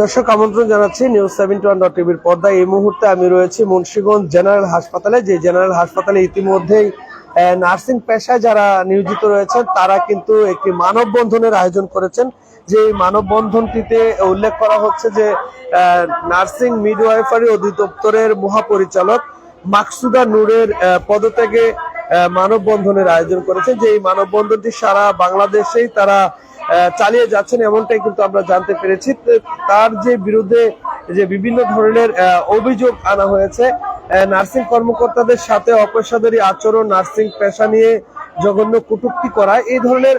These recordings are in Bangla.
দর্শক, আমন্ত্রণ জানাচ্ছি নিউজ সেভেন্টি ওয়ান ডট টিভির পর্দায়। এই মুহূর্তে আমি রয়েছি মুন্সিগঞ্জ জেনারেল হাসপাতালে, যে জেনারেল হাসপাতালে ইতিমধ্যেই নার্সিং পেশায় যারা নিয়োজিত রয়েছেন, তারা কিন্তু একটি মানববন্ধনের আয়োজন করেছেন। যে মানববন্ধনটিতে উল্লেখ করা হচ্ছে যে নার্সিং মিডওয়াইফারি অধিদপ্তরের মহাপরিচালক মাকসুদা নূরের পদত্যাগে মানববন্ধনের আয়োজন করেছে। যে এই মানববন্ধনটি সারা বাংলাদেশেই তারা চালিয়ে যাচ্ছেন এমনটাই কিন্তু আমরা জানতে পেরেছি। তার যে বিরুদ্ধে যে বিভিন্ন ধরনের অভিযোগ আনা হয়েছে নার্সিং কর্মকর্তাদের সাথে অপেশাদারী আচরণ, নার্সিং পেশা নিয়ে জঘন্য কটূক্তি করা, এই ধরনের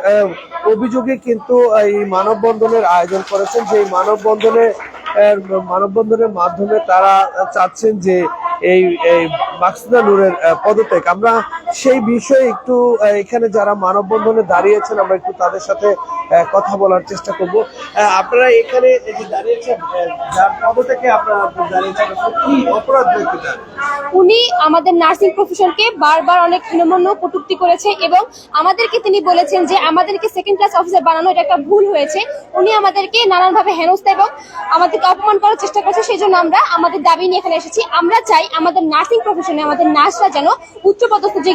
অভিযোগে কিন্তু এই মানববন্ধনের আয়োজন করেছেন। যে মানববন্ধনে মানববন্ধনের মাধ্যমে তারা চাচ্ছেন যে এই মাকসুদা নূরের পদত্যাগ। আমরা সেই বিষয়ে একটু এখানে যারা মানববন্ধনে দাঁড়িয়েছেন, আমরা একটু তাদের সাথে কথা বলার চেষ্টা করব। আপনারা এখানে উনি আমাদের নার্সিং প্রফেশনকে বারবার অনেক হীনমন্য কটূক্তি করেছে এবং আমাদেরকে তিনি বলেছেন যে আমাদেরকে সেকেন্ড ক্লাস অফিসার বানানো এটা একটা ভুল হয়েছে। উনি আমাদেরকে নানানভাবে হেনস্থা এবং আমাদেরকে অপমান করার চেষ্টা করেছে সেই জন্য আমরা আমাদের দাবি নিয়ে এখানে এসেছি। আমরা চাই আমাদের নার্সিং প্রফেশনে আমাদের নার্সরা যেন উচ্চ পদস্থ যে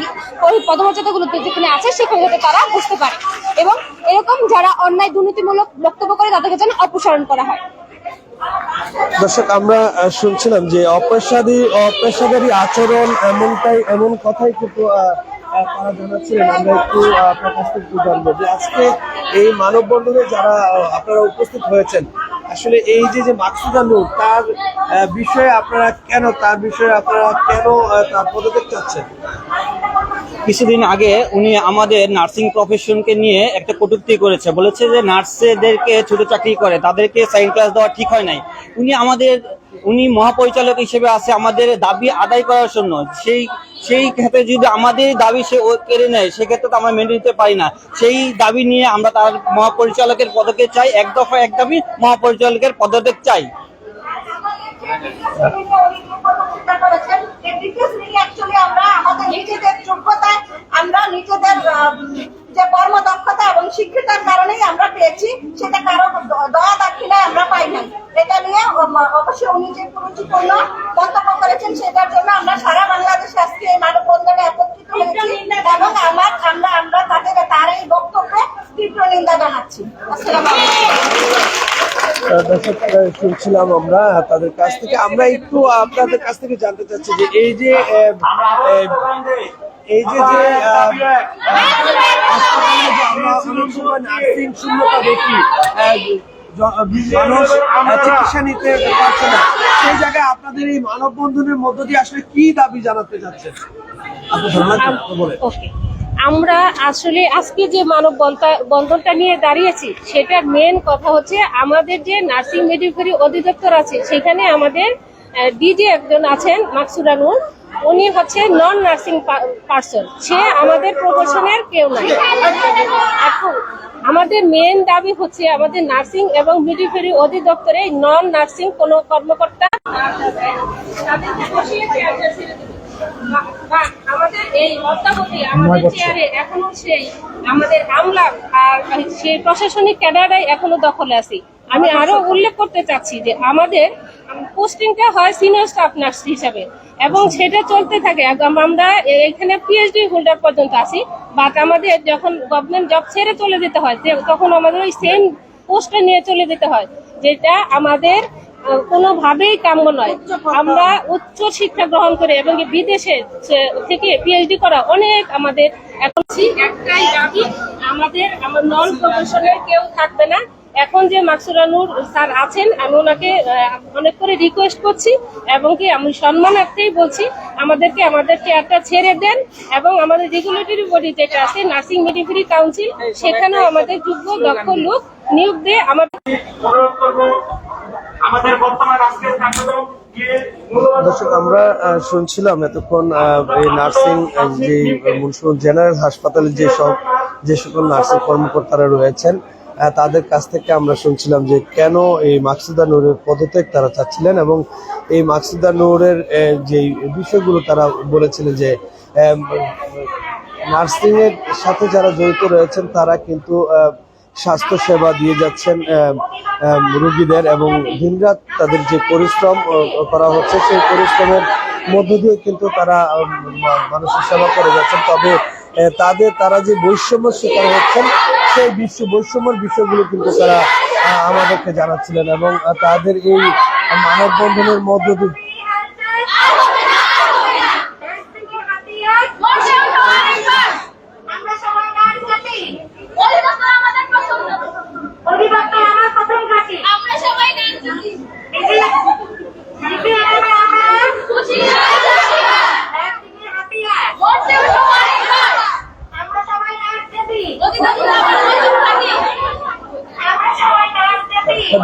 পদমর্যাদাগুলো যেখানে আছে, সেখানে যাতে তারা বুঝতে পারে। এবং এরকম যারা অন্যায় দুর্নীতিমূলক বক্তব্য করে, তাদেরকে যেন অপসারণ করা হয়। দর্শক, আমরা শুনছিলাম যে অপেশাদি অপেশাদারী আচরণ এমনটাই, এমন কথাই কিন্তু তারা জানাচ্ছিলেন। আমরা একটু কাছ থেকে জানব যে আজকে এই মানববন্ধনে যারা আপনারা উপস্থিত হয়েছেন আসলে এই যে যে মাকসুদা নূর তার বিষয়ে আপনারা কেন, তার বিষয়ে আপনারা কেন তার পদক্ষেপ চাচ্ছেন? কিছুদিন আগে উনি আমাদের নার্সিং প্রফেশনকে নিয়ে একটা কটূক্তি করেছে। বলেছে যে নার্সেদেরকে ছোট চাকরি করে, তাদেরকে সাইন ক্লাস দেওয়া ঠিক হয় নাই। উনি আমাদের উনি মহাপরিচালক হিসেবে আছে, আমাদের দাবি আদায় করার জন্য। সেই সেই ক্ষেত্রে যদি আমাদের দাবি সে কেড়ে নেয়, সেক্ষেত্রে তো আমরা মেনে নিতে পারি না। সেই দাবি নিয়ে আমরা তার মহাপরিচালকের পদকে চাই, এক দফা এক দাবি মহাপরিচালকের পদত্যাগ চাই অ্যাকচুয়ালি আমরা আমাদের নিজেদের যোগ্যতায় আমরা নিজেদের আহ, যে কর্মদক্ষতা এবং শিক্ষিতার কারণেই আমরা পেয়েছি সেটা কারও দ- দয়া দাক্ষিণায় আমরা পাই নাই এটা নিয়ে উম, অবশ্যই উনি যে মন্তব্য করেছেন সেটার জন্য আমরা সারা বাংলাদেশে আজকে এই মানববন্ধনে একত্রিত হয়েছি। এবং আমার আমরা আমরা তাদের তার এই বক্তব্যে তীব্র নিন্দা জানাচ্ছি। আসসালামু দর্শক শুনছিলাম আমরা তাদের কাছ থেকে। আমরা একটু আপনাদের কাছ থেকে জানতে চাচ্ছি যে এই যে এই যে যে আমরা নার্সিং শূন্যতা দেখি মানুষ চিকিৎসা নিতে পারছে না। সেই জায়গায় আপনাদের এই মানববন্ধনের মধ্য দিয়ে আসলে কি দাবি জানাতে ওকে। আমরা আসলে আজকে যে মানব বন্ধ- বন্ধনটা নিয়ে দাঁড়িয়েছি, সেটার মেন কথা হচ্ছে আমাদের যে নার্সিং মেডিকেল অধিদপ্তর আছে, সেখানে আমাদের ডিজি একজন আছেন মাকসুরানুর উনি হচ্ছে নন নার্সিং পার্সন সে আমাদের প্রফেশনের কেউ নাই। এখন আমাদের মেন দাবি হচ্ছে আমাদের নার্সিং এবং মিডিফেরি অধিদপ্তরে নন নার্সিং কোনো কর্মকর্তা বা- বা আমাদের এই অদ্যাবধি আমাদের চেয়ারে এখনও সেই আমাদের আমলা সেই প্রশাসনিক ক্যাডাররাই এখনও দখলে আছে। আমি আরও উল্লেখ করতে চাচ্ছি যে আমাদের পোস্টিংটা হয় সিনিয়র স্টাফ নার্স হিসাবে এবং সেটা চলতে থাকে। আমরা এখানে পিএইচডি হোল্ডার পর্যন্ত আছি বাট আমাদের যখন গভর্নমেন্ট জব ছেড়ে চলে যেতে হয় তখন আমাদের ওই সেম পোস্টে নিয়ে চলে যেতে হয় যেটা আমাদের কোনোভাবেই কাম্য নয়। আমরা উচ্চ শিক্ষা গ্রহণ করে এবং বিদেশে থেকে পিএইচডি করা অনেক আমাদের এখন একটাই দাবি আমাদের আমার নন প্রফেশনাল কেউ থাকবে না। এখন যে মাকসুরানুর স্যার আছেন আমি ওনাকে অনেক করে রিকোয়েস্ট করছি এবং কি আমি সম্মান সম্মানার্থেই বলছি আমাদেরকে আমাদের চেয়ারটা ছেড়ে দেন এবং আমাদের রেগুলেটরি বডি যেটা আছে নার্সিং মিডিফ্রি কাউন্সিল সেখানেও আমাদের যোগ্য দক্ষ লোক নিয়োগ দিয়ে আমাদের দর্শক আমরা শুনছিলাম এতক্ষণ এই নার্সিং যে মুন্সিগঞ্জ জেনারেল হাসপাতালে যে সব যে সকল নার্সিং কর্মকর্তারা রয়েছেন তাদের কাছ থেকে আমরা শুনছিলাম যে কেন এই মাকসুদা নূরের পদত্যাগ তারা চাচ্ছিলেন এবং এই মাকসুদা নূরের যে বিষয়গুলো তারা বলেছিলেন যে নার্সিং এর সাথে যারা জড়িত রয়েছেন তারা কিন্তু আহ, স্বাস্থ্য সেবা দিয়ে যাচ্ছেন আহ, এবং দিনরাত তাদের যে পরিশ্রম করা হচ্ছে সেই পরিশ্রমের মধ্য দিয়ে কিন্তু তারা মানুষের সেবা করে যাচ্ছেন। তবে তাদের তারা যে বৈষম্য শিকার হচ্ছেন সেই বিশ্ব বৈষম্যের বিষয়গুলো কিন্তু তারা আমাদেরকে জানাচ্ছিলেন এবং তাদের এই মানববন্ধনের মধ্য দিয়ে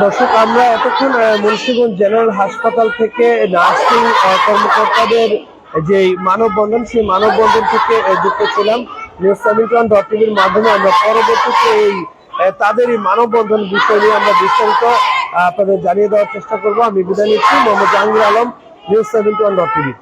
দর্শক, আমরা এতক্ষণ মুন্সিগঞ্জ জেনারেল হাসপাতাল থেকে নার্সিং কর্মকর্তাদের যে মানববন্ধন, সেই মানববন্ধন থেকে যুক্ত ছিলাম। নিউজ সেভেন্টি ডট টিভির মাধ্যমে আমরা পরবর্তীতে এই তাদের এই মানববন্ধন বিষয় নিয়ে আমরা বিস্তারিত আপনাদের জানিয়ে দেওয়ার চেষ্টা করব। আমি বিদায় নিচ্ছি, Mohammad Jahangir Alam, news seventy dot TV.